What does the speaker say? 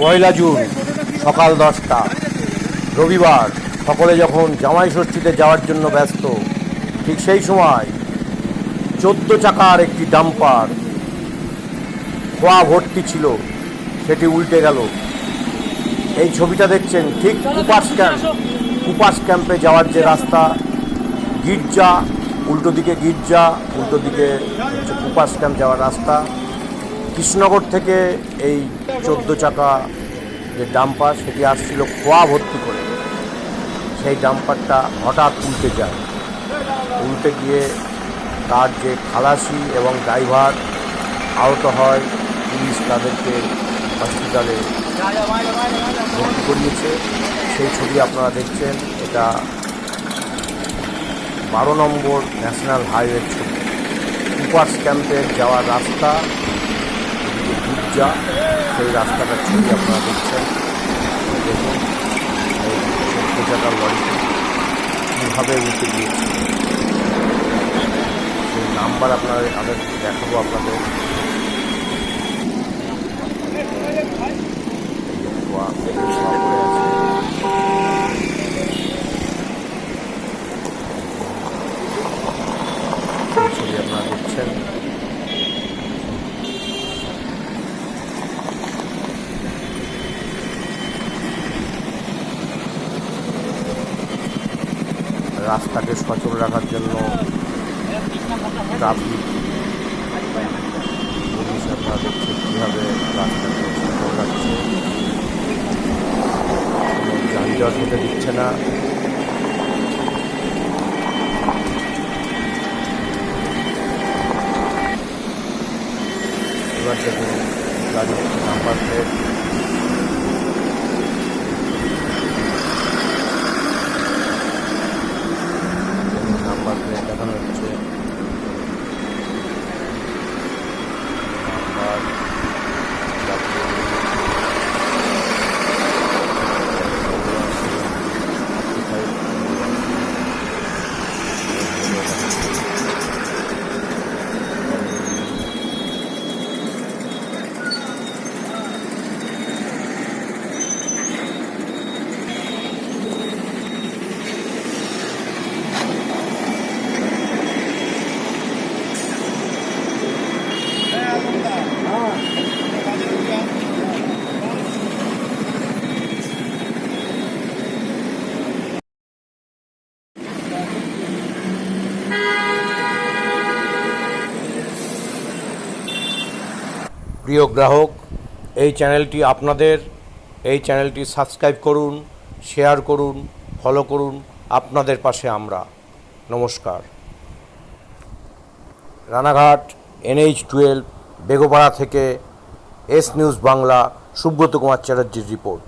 পয়লা June সকাল দশটা। রবিবার সকলে যখন জামাই ষষ্ঠীতে যাওয়ার জন্য ব্যস্ত ঠিক সেই সময় চোদ্দ চাকার একটি ডাম্পার খোয়া ভর্তি ছিল সেটি উল্টে গেল। এই ছবিটা দেখছেন ঠিক কুপাস ক্যাম্প কুপাস ক্যাম্পে যাওয়ার যে রাস্তা গির্জা উল্টো দিকে গির্জা উল্টো দিকে কুপাস ক্যাম্প যাওয়ার রাস্তা। কৃষ্ণনগর থেকে এই চোদ্দ চাকা যে ডাম্পার, সেটি আসছিল খোয়া ভর্তি করে। সেই ডাম্পারটা হঠাৎ উল্টে যায়। উল্টে গিয়ে তার যে খালাসি এবং ড্রাইভার আহত হয়, পুলিশ তাদেরকে হসপিটালে ভর্তি করিয়েছে। সেই ছবি আপনারা দেখছেন। এটা বারো নম্বর ন্যাশনাল হাইওয়ের ছবি। কুপার্স ক্যাম্পের যাওয়ার রাস্তা গির্জা সেই রাস্তাটার ছবি আপনারা দেখছেন। দেখুন, এই চাকার লরিটি কীভাবে উঠে গিয়েছে। সেই নাম্বার আপনার আমি দেখাবো আপনাদের এই যে ধোঁয়া, ধোঁয়া পড়ে আছে। সেই ছবি আপনারা দেখছেন রাস্তাকে সচল রাখার জন্য ট্রাফিক পুলিশ আপনারা দেখছেন কীভাবে রাস্তাকে সচল রাখছে। যানজট হতে দিচ্ছে না। এবার দেখুন, গাড়ির নাম্বার প্লেট। নাম্বার প্লেট দেখানো হচ্ছে নাম্বার প্রিয় গ্রাহক, এই চ্যানেলটি আপনাদের, এই চ্যানেলটি সাবস্ক্রাইব করুন, শেয়ার করুন, ফলো করুন আপনাদের পাশে আমরা। নমস্কার। রানাঘাট এনএইচ টুয়েলভ, বেগোপাড়া থেকে এস নিউজ বাংলা, সুব্রত কুমার চ্যাটার্জির রিপোর্ট।